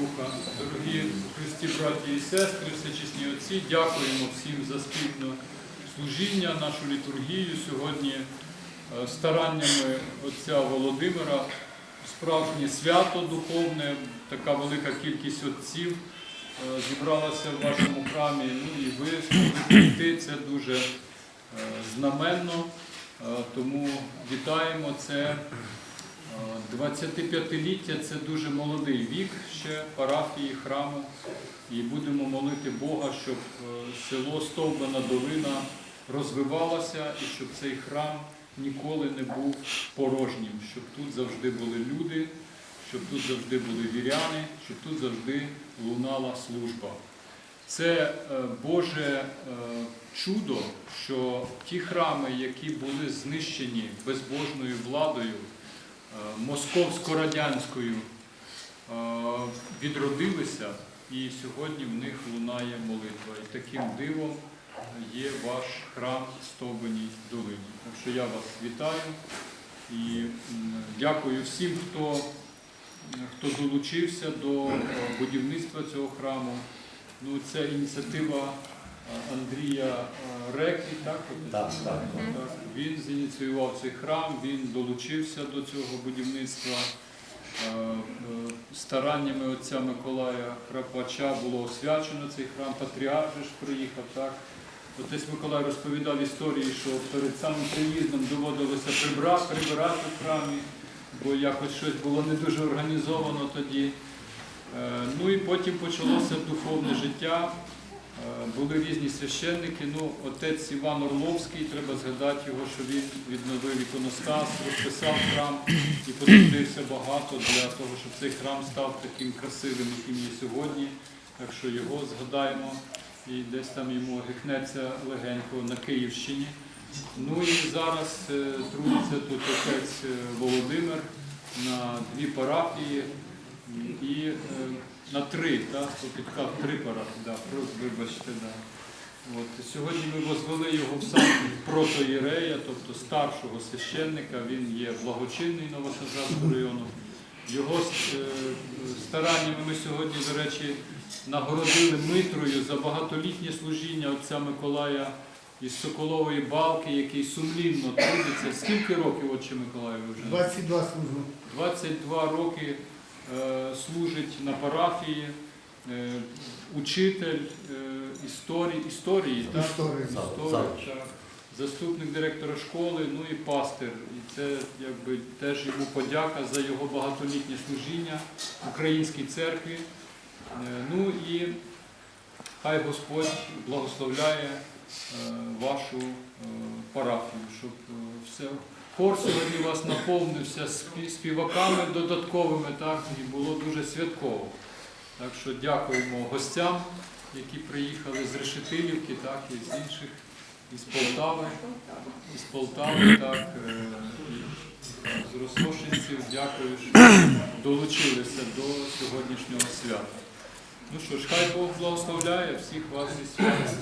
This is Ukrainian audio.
Духа. Дорогі Христі, браті і сестри, всечесні отці, дякуємо всім за спільне служіння, нашу літургію сьогодні е, стараннями отця Володимира. Справжнє свято духовне, така велика кількість отців е, зібралася в вашому храмі. Ну і ви прийти, це дуже е, знаменно. Тому вітаємо це. Е, 25-ліття це дуже молодий вік ще парафії, храму. І будемо молити Бога, щоб е, село Стовбана Долина розвивалося і щоб цей храм ніколи не був порожнім, щоб тут завжди були люди, щоб тут завжди були віряни, щоб тут завжди лунала служба. Це е, Боже е, чудо, що ті храми, які були знищені безбожною владою, московсько-радянською, е, відродилися, і сьогодні в них лунає молитва. І таким дивом є ваш храм в Стовбаній долині. Так що я вас вітаю і дякую всім, хто, хто долучився до е, будівництва цього храму. Ну, це ініціатива е, Андрія е, Реклі, так? Так, так. Він зініціював цей храм, він долучився до цього будівництва. Е, е, Стараннями отця Миколая Храпача було освячено цей храм, патріарх ж приїхав. так. Отець Миколай розповідав історії, що перед самим приїздом доводилося прибрати, прибирати в храмі, бо якось щось було не дуже організовано тоді. Ну і потім почалося духовне життя. Е, Були різні священники. Ну, отець Іван Орловський, треба згадати його, що він відновив іконостас, розписав храм і потрудився багато для того, щоб цей храм став таким красивим, яким є сьогодні. Так що його згадаємо і десь там йому гихнеться легенько на Київщині. Ну і зараз е, трудиться тут отець е, Володимир на дві парафії і на три, так, підкав три парафії, да, вибачте, да. От, сьогодні ми возвели його в сан протоєрея, тобто старшого священника, він є благочинний Новосазарського району. Його е, стараннями ми сьогодні, до речі, нагородили Митрою за багатолітнє служіння отця Миколая із Соколової балки, який сумлінно трудиться. Скільки років, отче Миколаю, ви вже? 22 служу. 22 роки служить на парафії, е, учитель е, історії, історії, так? Історії. Історії, так. заступник директора школи, ну і пастир. І це якби теж йому подяка за його багатолітнє служіння українській церкві. Е, Ну і хай Господь благословляє е, вашу е, парафію, щоб е, все хор сьогодні вас наповнився співаками додатковими, так і було дуже святково. Так що дякуємо гостям, які приїхали з Решетилівки, так і з інших, із Полтави, із Полтави, так, е, з Росошинців. Дякую, що долучилися до сьогоднішнього свята. Ну що ж, хай Бог благословляє всіх вас зі святом.